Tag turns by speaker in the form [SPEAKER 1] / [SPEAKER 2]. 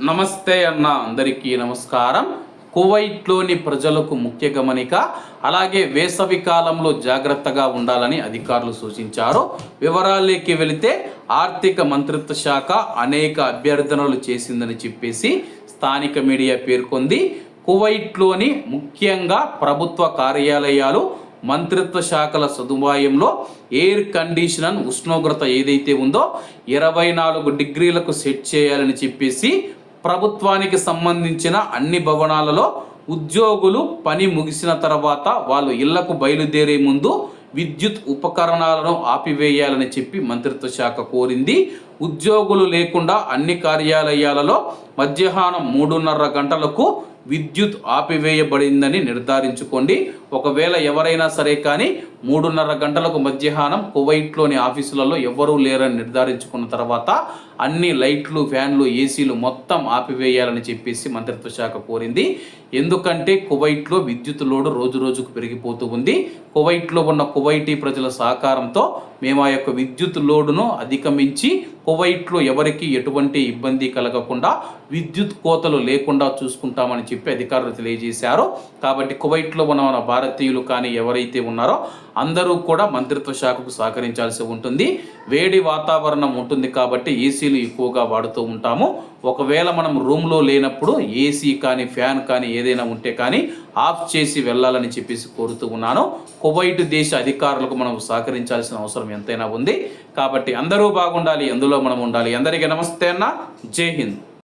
[SPEAKER 1] నమస్తే అన్న అందరికీ నమస్కారం. కువైట్లోని ప్రజలకు ముఖ్య గమనిక అలాగే వేసవి కాలంలో జాగ్రత్తగా ఉండాలని అధికారులు సూచించారు. వివరాల్లోకి వెళితే ఆర్థిక మంత్రిత్వ శాఖ అనేక అభ్యర్థనలు చేసిందని చెప్పేసి స్థానిక మీడియా పేర్కొంది. కువైట్లోని ముఖ్యంగా ప్రభుత్వ కార్యాలయాలు మంత్రిత్వ శాఖల సదుపాయంలో ఎయిర్ కండిషనర్ ఉష్ణోగ్రత ఏదైతే ఉందో ఇరవై నాలుగు డిగ్రీలకు సెట్ చేయాలని చెప్పేసి ప్రభుత్వానికి సంబంధించిన అన్ని భవనాలలో ఉద్యోగులు పని ముగిసిన తర్వాత వాళ్ళు ఇళ్ళకు బయలుదేరే ముందు విద్యుత్ ఉపకరణాలను ఆపివేయాలని చెప్పి మంత్రిత్వ శాఖ కోరింది. ఉద్యోగులు లేకుండా అన్ని కార్యాలయాలలో మధ్యాహ్నం మూడున్నర గంటలకు విద్యుత్ ఆపివేయబడిందని నిర్ధారించుకోండి. ఒకవేళ ఎవరైనా సరే కానీ మూడున్నర గంటలకు మధ్యాహ్నం కువైట్లోని ఆఫీసులలో ఎవరూ లేరని నిర్ధారించుకున్న తర్వాత అన్ని లైట్లు ఫ్యాన్లు ఏసీలు మొత్తం ఆపివేయాలని చెప్పేసి మంత్రిత్వ శాఖ కోరింది. ఎందుకంటే కువైట్లో విద్యుత్ లోడు రోజు రోజుకు పెరిగిపోతూ ఉంది. కువైట్లో ఉన్న కువైటీ ప్రజల సహకారంతో మేము ఆ యొక్క విద్యుత్ లోడును అధిగమించి కువైట్లో ఎవరికి ఎటువంటి ఇబ్బంది కలగకుండా విద్యుత్ కోతలు లేకుండా చూసుకుంటామని చెప్పి అధికారులు తెలియజేశారు. కాబట్టి కువైట్లో ఉన్న మన భారతీయులు కానీ ఎవరైతే ఉన్నారో అందరూ కూడా మంత్రిత్వ శాఖకు సహకరించాల్సి ఉంటుంది. వేడి వాతావరణం ఉంటుంది కాబట్టి ఏసీలు ఎక్కువగా వాడుతూ ఉంటాము. ఒకవేళ మనం రూమ్లో లేనప్పుడు ఏసీ కానీ ఫ్యాన్ కానీ ఏదైనా ఉంటే కానీ ఆఫ్ చేసి వెళ్ళాలని చెప్పేసి కోరుతూ ఉన్నాను. కువైట్ దేశ అధికారులకు మనం సహకరించాల్సిన అవసరం ఎంతైనా ఉంది. కాబట్టి అందరూ బాగుండాలి ఎందులో మనం ఉండాలి. అందరికీ నమస్తే అన్న. జై హింద్.